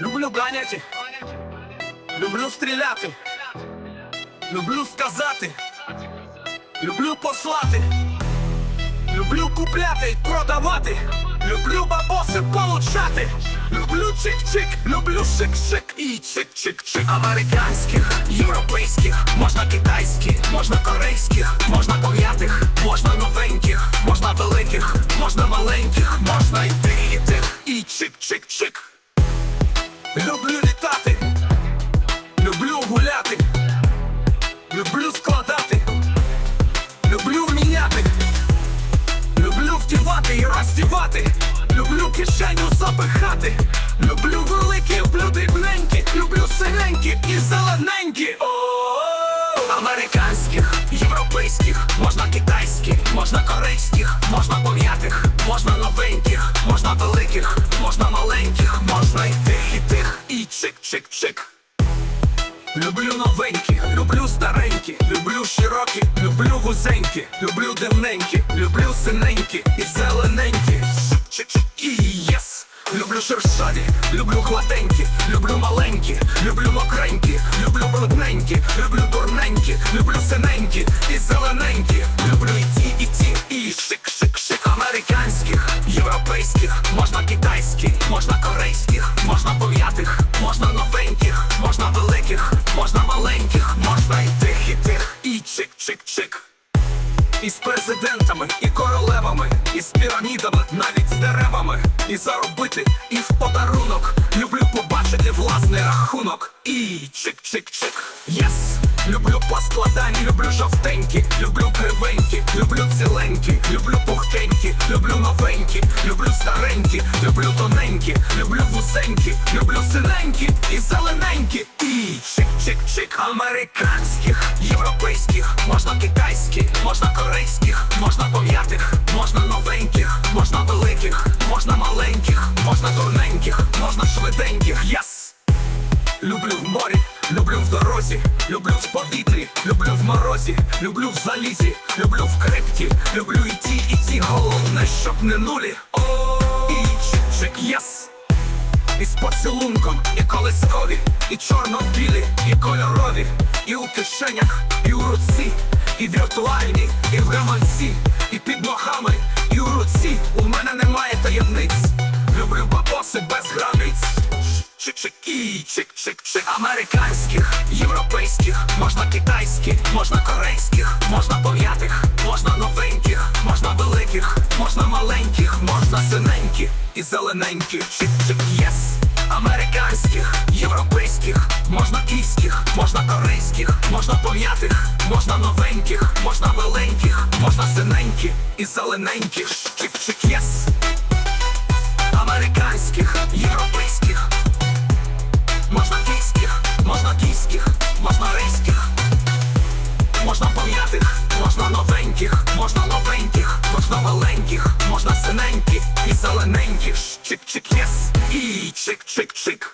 Люблю ганяти, люблю стріляти, люблю сказати, люблю послати, люблю купляти й продавати, люблю бабоси получати, люблю чик-чик, люблю шик-шик і чик-чик-чик. Американських, європейських, можна китайських, можна корейських, можна пом'ятих, можна новеньких, можна великих, можна маленьких, можна і тих, і чик-чик-чик люблю і роздівати, люблю кишеню запихати, люблю великі, люблю дрібненькі, люблю синенькі і зелененькі. О-о-о! Американських, європейських, можна китайських, можна корейських, можна пом'ятих, можна новеньких, можна великих, можна маленьких, можна і тих, і тих, і чик-чик-чик. Люблю новенькі, люблю старенькі, люблю широкі, люблю вузенькі, люблю дивненькі, люблю синенькі і зелененькі. І єс. Люблю шершаві, люблю гладенькі, люблю маленькі, люблю мокренькі, люблю брудненькі, люблю дурненькі, люблю синенькі і зелененькі, люблю і ті, і ті, і шик-шик-шик. Американських, європейських, можна китайських, можна корейських, великих, можна маленьких, можна і тих, і тих, і чик-чик-чик. І з президентами, і королевами, і з пірамідами, навіть з деревами, і заробити, і в подарунок. Люблю побачити власний рахунок. І чик-чик-чик. Єс! Люблю поскладання, люблю жовтенькі, люблю кривенькі, ціленькі, люблю пухкенькі, люблю новенькі, люблю старенькі, люблю тоненькі, люблю вусенькі, люблю синенькі і зелененькі. І чик-чик-чик американських, європейських, можна китайських, можна корейських, можна пом'ятих, можна новеньких, можна великих, можна маленьких, можна дурненьких, можна швиденьких. Яс! Люблю в морі, дорозі, люблю в повітрі, люблю в морозі, люблю в залізі, люблю в крипті, люблю і ті, і ті, головне, щоб не нулі. О, чик-чик, єс! І з поцілунком, і колискові, і чорно-білі, і кольорові, і у кишенях, і у руці, і віртуальні, і в гаманці, і під ногами, Чик-чик-чик Американських, європейських, можна китайських, можна корейських, можна пом'ятих, можна новеньких, можна великих, можна маленьких, можна синеньких і зелененьких. Чик-чик, єс Американських, європейських, можна київських, можна корейських, можна пом'ятих, можна новеньких, можна веленьких, можна синеньких і зелененьких. Чик-чик, можна новеньких, можна маленьких, можна синеньких і зелененьких. Чик-чик, єс, і чик-чик-чик.